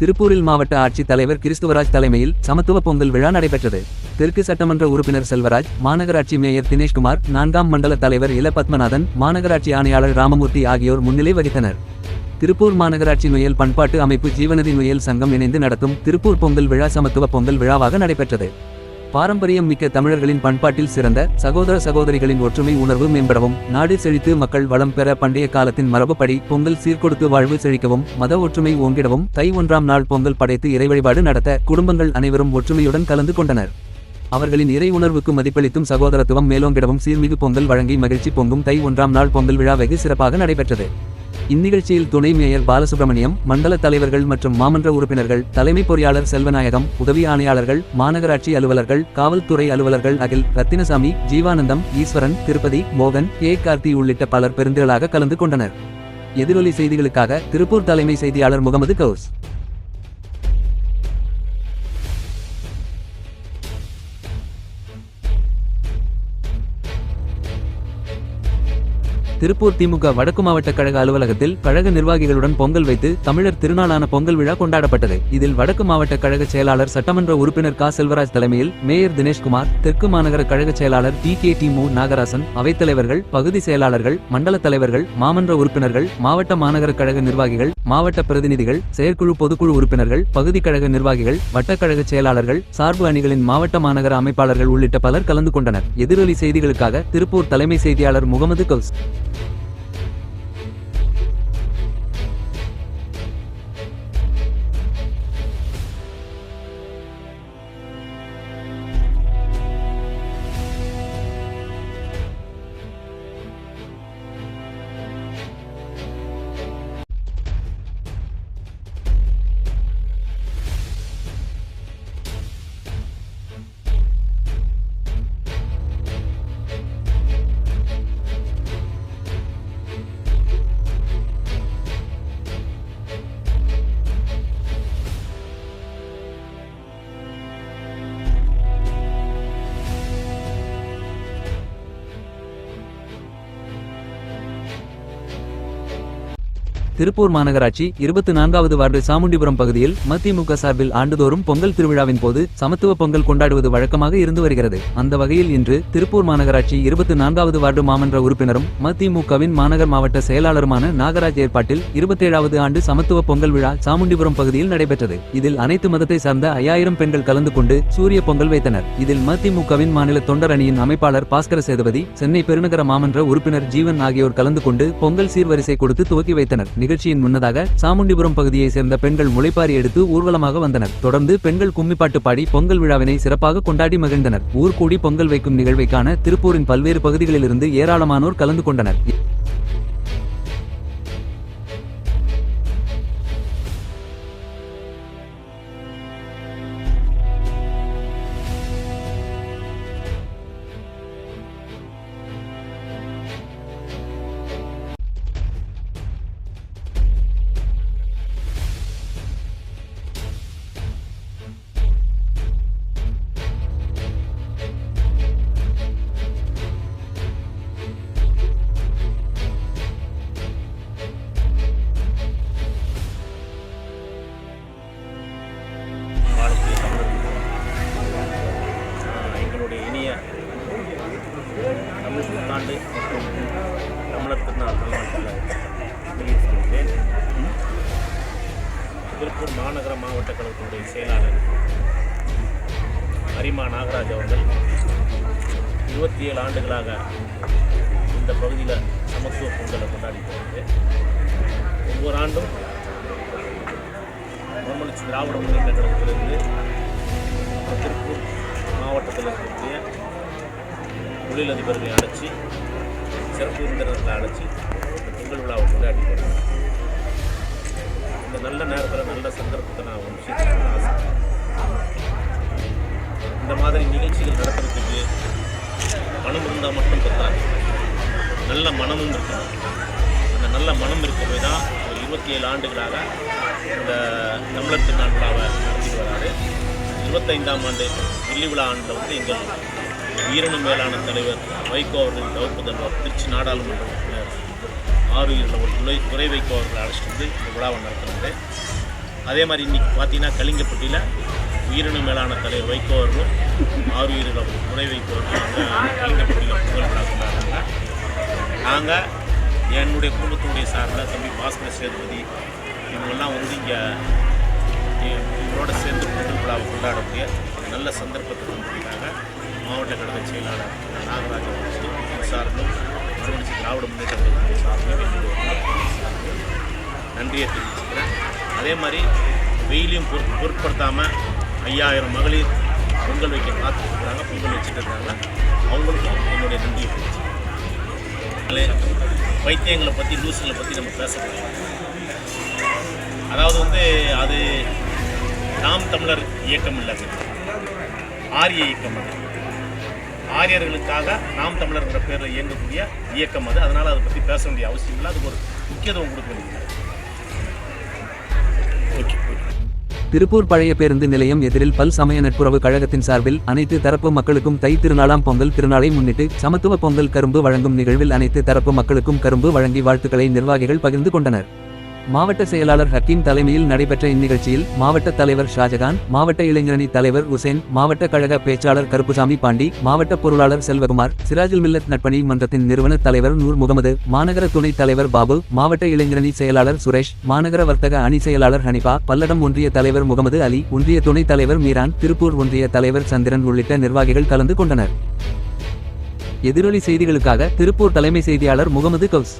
திருப்பூரில் மாவட்ட ஆட்சித் தலைவர் கிறிஸ்துவராஜ் தலைமையில் சமத்துவ பொங்கல் விழா நடைபெற்றது. தெற்கு சட்டமன்ற உறுப்பினர் செல்வராஜ் மாநகராட்சி மேயர் தினேஷ்குமார் நான்காம் மண்டல தலைவர் இல பத்மநாதன் மாநகராட்சி ஆணையாளர் ராமமூர்த்தி ஆகியோர் முன்னிலை வகித்தனர். திருப்பூர் மாநகராட்சி நுயல் பண்பாட்டு அமைப்பு ஜீவநதி நுயல் சங்கம் இணைந்து நடத்தும் திருப்பூர் பொங்கல் விழா சமத்துவ பொங்கல் விழாவாக நடைபெற்றது. பாரம்பரியம் மிக்க தமிழர்களின் பண்பாட்டில் சிறந்த சகோதர சகோதரிகளின் ஒற்றுமை உணர்வு மேம்படவும் நாடு செழித்து மக்கள் வளம் பெற பண்டைய காலத்தின் மரபுப்படி பொங்கல் சீர்கொடுத்து வாழ்வு செழிக்கவும் மத ஒற்றுமை ஓங்கிடவும் தை ஒன்றாம் நாள் பொங்கல் படைத்து இறை வழிபாடு நடத்த குடும்பங்கள் அனைவரும் ஒற்றுமையுடன் கலந்து கொண்டனர். அவர்களின் இறை உணர்வுக்கு மதிப்பளித்தும் சகோதரத்துவம் மேலோங்கிடவும் சீர்மிகு பொங்கல் வழங்கி மகிழ்ச்சி பொங்கும் தை ஒன்றாம் நாள் பொங்கல் விழா வெகு சிறப்பாக நடைபெற்றது. இந்நிகழ்ச்சியில் துணை மேயர் பாலசுப்ரமணியம் மண்டல தலைவர்கள் மற்றும் மாமன்ற உறுப்பினர்கள் தலைமை பொறியாளர் செல்வநாயகம் உதவி ஆணையாளர்கள் மாநகராட்சி அலுவலர்கள் காவல்துறை அலுவலர்கள் அகில் ரத்தினசாமி ஜீவானந்தம் ஈஸ்வரன் திருப்பதி மோகன் கே. கார்த்தி உள்ளிட்ட பலர் பெருந்திரளாக கலந்து கொண்டனர். எதிரொலி செய்திகளுக்காக திருப்பூர் தலைமை செய்தியாளர் முகமது கவுஸ். திருப்பூர் திமுக வடக்கு மாவட்ட கழக அலுவலகத்தில் கழக நிர்வாகிகளுடன் பொங்கல் வைத்து தமிழர் திருநாளான பொங்கல் விழா கொண்டாடப்பட்டது. இதில் வடக்கு மாவட்ட கழக செயலாளர் சட்டமன்ற உறுப்பினர் கா. செல்வராஜ் தலைமையில் மேயர் தினேஷ்குமார் தெற்கு மாநகர கழக செயலாளர் டி. கே. டி. மு. நாகராசன் அவைத்தலைவர்கள் பகுதி செயலாளர்கள் மண்டல தலைவர்கள் மாமன்ற உறுப்பினர்கள் மாவட்ட மாநகர கழக நிர்வாகிகள் மாவட்ட பிரதிநிதிகள் செயற்குழு பொதுக்குழு உறுப்பினர்கள் பகுதி கழக நிர்வாகிகள் வட்டக்கழக செயலாளர்கள் சார்பு அணிகளின் மாவட்ட மாநகர அமைப்பாளர்கள் உள்ளிட்ட பலர் கலந்து கொண்டனர். எதிரொலி செய்திகளுக்காக திருப்பூர் தலைமை செய்தியாளர் முகமது கவுஸ் திருப்பூர் மாநகராட்சி இருபத்தி நான்காவது வார்டு சாமுண்டிபுரம் பகுதியில் மதிமுக சார்பில் ஆண்டுதோறும் பொங்கல் திருவிழாவின் போது சமத்துவ பொங்கல் கொண்டாடுவது வழக்கமாக இருந்து வருகிறது. அந்த வகையில் இன்று திருப்பூர் மாநகராட்சி இருபத்தி நான்காவது வார்டு மாமன்ற உறுப்பினரும் மதிமுகவின் மாநகர் மாவட்ட செயலாளருமான நாகராஜ் ஏற்பாட்டில் இருபத்தேழாவது ஆண்டு சமத்துவ பொங்கல் விழா சாமுண்டிபுரம் பகுதியில் நடைபெற்றது. இதில் அனைத்து மதத்தை சார்ந்த ஐயாயிரம் பெண்கள் கலந்து கொண்டு சூரிய பொங்கல் வைத்தனர். இதில் மதிமுகவின் மாநில தொண்டர் அணியின் அமைப்பாளர் பாஸ்கர சேதுபதி சென்னை பெருநகர மாமன்ற உறுப்பினர் ஜீவன் ஆகியோர் கலந்து கொண்டு பொங்கல் சீர்வரிசை கொடுத்து துவக்கி வைத்தனர். நிகழ்ச்சியின் முன்னதாக சாமுண்டிபுரம் பகுதியை சேர்ந்த பெண்கள் முளைப்பாரி எடுத்து ஊர்வலமாக வந்தனர். தொடர்ந்து பெண்கள் கும்மிப்பாட்டு பாடி பொங்கல் விழாவினை சிறப்பாக கொண்டாடி மகிழ்ந்தனர். ஊர்கூடி பொங்கல் வைக்கும் நிகழ்வை காண திருப்பூரின் பல்வேறு பகுதிகளிலிருந்து ஏராளமானோர் கலந்து கொண்டனர். மாநகர மாவட்ட கழகத்தினுடைய செயலாளர் அரிமா நாகராஜ் அவர்கள் இருபத்தி ஏழு ஆண்டுகளாக இந்த பகுதியில் சமத்துவ பொங்கலை கொண்டாடிட்டு வருது. ஒவ்வொரு ஆண்டும் மறுமலர்ச்சி திராவிட முன்னேற்ற கழகத்திலிருந்து திருப்பூர் மாவட்டத்தில் இருக்கக்கூடிய தொழிலதிபர்களை அழைச்சி சிறப்பு விருந்தினர்களை அழைச்சி பொங்கல் விழாவை கொண்டாடி வருகிறார் இந்த நல்ல நேரத்தில் நல்ல சந்தர்ப்பத்தை நான் ஒரு இந்த மாதிரி நிகழ்ச்சிகள் நடத்துறதுக்கு பணம் இருந்தால் மட்டும் பத்தாது நல்ல மனமும் இருக்கணும். அந்த நல்ல மனம் இருக்கவே தான் ஒரு இருபத்தி ஏழு ஆண்டுகளாக இந்த தமிழர் திருநாள் விழாவை நடத்திட்டு வராரு. இருபத்தைந்தாம் ஆண்டு வெள்ளி விழா ஆண்டில் வந்து எங்கள் ஈரணும் மேலான தலைவர் வைகோ அவர்கள் திருச்சி நாடாளுமன்ற உறுப்பினர் ஒரு துறை துறை வைகோ அவர்களை அழைச்சிட்டு வந்து இந்த விழாவை நடத்துனாரு அதே மாதிரி இன்றைக்கி பார்த்தீங்கன்னா கலிங்கப்பட்டியில் உயிரின மேலான தலைவர் வைகோ அவர்களும் ஆறு உயிரினம் துணை வைகோ அவர்களும் கலிங்கப்பட்டியில் புகழ் விழா கொண்டாடுறாங்க நாங்கள் என்னுடைய குடும்பத்தினுடைய சார்பில் தம்பி பாஸ்கர சேதுபதி இவங்கெல்லாம் வந்து இங்கே இவங்களோட சேர்ந்து பொங்கல் விழாவை கொண்டாடக்கூடிய நல்ல சந்தர்ப்பத்தை தந்திருக்காங்க மாவட்ட கழக செயலாளர் நாகராஜன் அவர்கள் சார்பிலும் திராவிட முன்னேற்ற நன்றியை தெரிவிச்சுக்கிறேன். அதே மாதிரி வெயிலையும் பொருட் பொருட்படுத்தாமல் ஐயாயிரம் மகளிர் பொங்கல் வைக்க காத்துருக்குறாங்க பொங்கல் வச்சுட்டு இருக்காங்க அவங்களுக்கும் என்னுடைய நன்றியை தெரிவிச்சுக்கிறேன். வைத்தியங்களை பற்றி லூசுகளை பற்றி நம்ம பேசக்கூடாது. அதாவது வந்து அது நாம் தமிழர் இயக்கம் இல்லை ஆரிய இயக்கம் அது. ஆரியர்களுக்காக நாம் தமிழர்ன்ற பேரில் இயங்கக்கூடிய இயக்கம் அது. அதனால் அதை பற்றி பேச வேண்டிய அவசியம் இல்லை. அதுக்கு ஒரு முக்கியத்துவம் கொடுக்க வேண்டியது. திருப்பூர் பழைய பேருந்து நிலையம் எதிரில் பல் சமய நட்புறவு கழகத்தின் சார்பில் அனைத்து தரப்பு மக்களுக்கும் தை திருநாளாம் பொங்கல் திருநாளை முன்னிட்டு சமத்துவ பொங்கல் கரும்பு வழங்கும் நிகழ்வில் அனைத்து தரப்பு மக்களுக்கும் கரும்பு வழங்கி வாழ்த்துக்களை நிர்வாகிகள் பகிர்ந்து கொண்டனர். மாவட்ட செயலாளர் ஹக்கீம் தலைமையில் நடைபெற்ற இந்நிகழ்ச்சியில் மாவட்ட தலைவர் ஷாஜகான் மாவட்ட இளைஞரணி தலைவர் உசேன் மாவட்ட கழக பேச்சாளர் கருப்புசாமி பாண்டி மாவட்ட பொருளாளர் செல்வகுமார் சிராஜுல் மில்லத் நட்பணி மன்றத்தின் நிறுவன தலைவர் நூர் முகமது மாநகர துணைத் தலைவர் பாபு மாவட்ட இளைஞரணி செயலாளர் சுரேஷ் மாநகர வர்த்தக அணி செயலாளர் ஹனிபா பல்லடம் ஒன்றிய தலைவர் முகமது அலி ஒன்றிய துணைத் தலைவர் மீரான் திருப்பூர் ஒன்றிய தலைவர் சந்திரன் உள்ளிட்ட நிர்வாகிகள் கலந்து கொண்டனர். எதிரொலி செய்திகளுக்காக திருப்பூர் தலைமை செய்தியாளர் முகமது கவுஸ்.